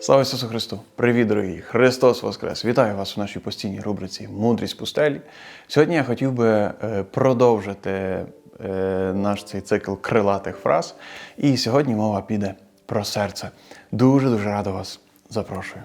Слава Ісусу Христу! Привіт, дорогі! Христос Воскрес! Вітаю вас у нашій постійній рубриці Мудрість пустелі. Сьогодні я хотів би е, продовжити е, наш цей цикл крилатих фраз. І сьогодні мова піде про серце. Дуже дуже радо вас запрошую.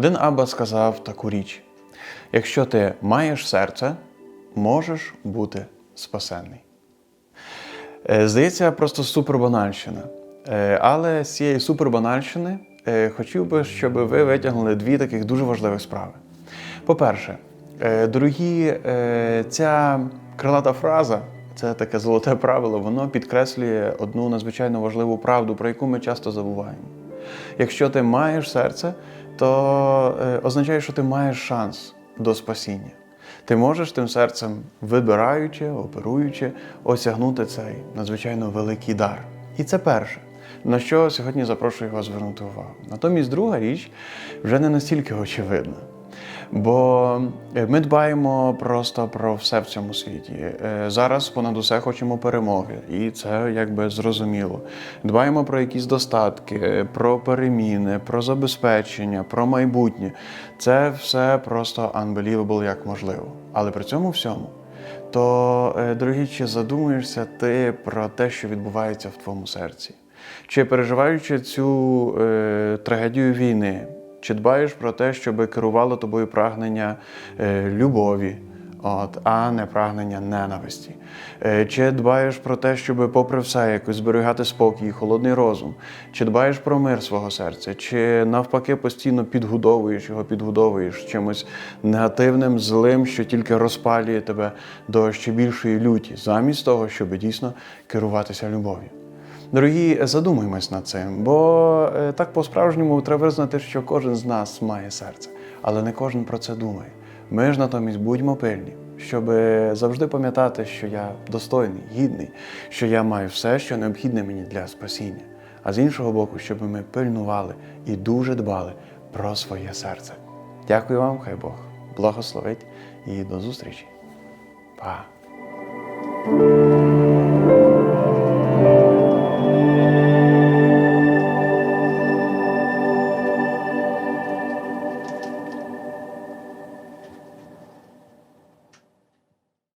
Один Абба сказав таку річ: якщо ти маєш серце, можеш бути спасенний. Е, Здається, просто супербанальщина. Е, Але з цієї супербанальщини е, хотів би, щоб ви витягнули дві таких дуже важливих справи. По-перше, дорогі, ця крилата фраза, це таке золоте правило, воно підкреслює одну надзвичайно важливу правду, про яку ми часто забуваємо. Якщо ти маєш серце, то е, означає, що ти маєш шанс до спасіння. Ти можеш тим серцем, вибираючи, оперуючи, осягнути цей надзвичайно великий дар. І це перше, на що сьогодні запрошую вас звернути увагу. Натомість друга річ вже не настільки очевидна. Бо е, ми дбаємо просто про все в цьому світі. Е, Зараз понад усе хочемо перемоги, і це якби зрозуміло. Дбаємо про якісь достатки, е, про переміни, про забезпечення, про майбутнє. Це все просто unbelievable як можливо. Але при цьому всьому, то, дорогі, чи задумуєшся ти про те, що відбувається в твоєму серці? Чи переживаючи цю е, трагедію війни, чи дбаєш про те, щоб керувало тобою прагнення е, любові, от, а не прагнення ненависті? Е, чи дбаєш про те, щоб, попри все, якось зберігати спокій, і холодний розум? Чи дбаєш про мир свого серця? Чи навпаки постійно підгудовуєш його, підгудовуєш чимось негативним, злим, що тільки розпалює тебе до ще більшої люті, замість того, щоб дійсно керуватися любов'ю? Дорогі, задумаймось над цим, бо е, так по-справжньому треба визнати, що кожен з нас має серце, але не кожен про це думає. Ми ж натомість будьмо пильні, щоб завжди пам'ятати, що я достойний, гідний, що я маю все, що необхідне мені для спасіння. А з іншого боку, щоб ми пильнували і дуже дбали про своє серце. Дякую вам, хай Бог благословить і до зустрічі. Па!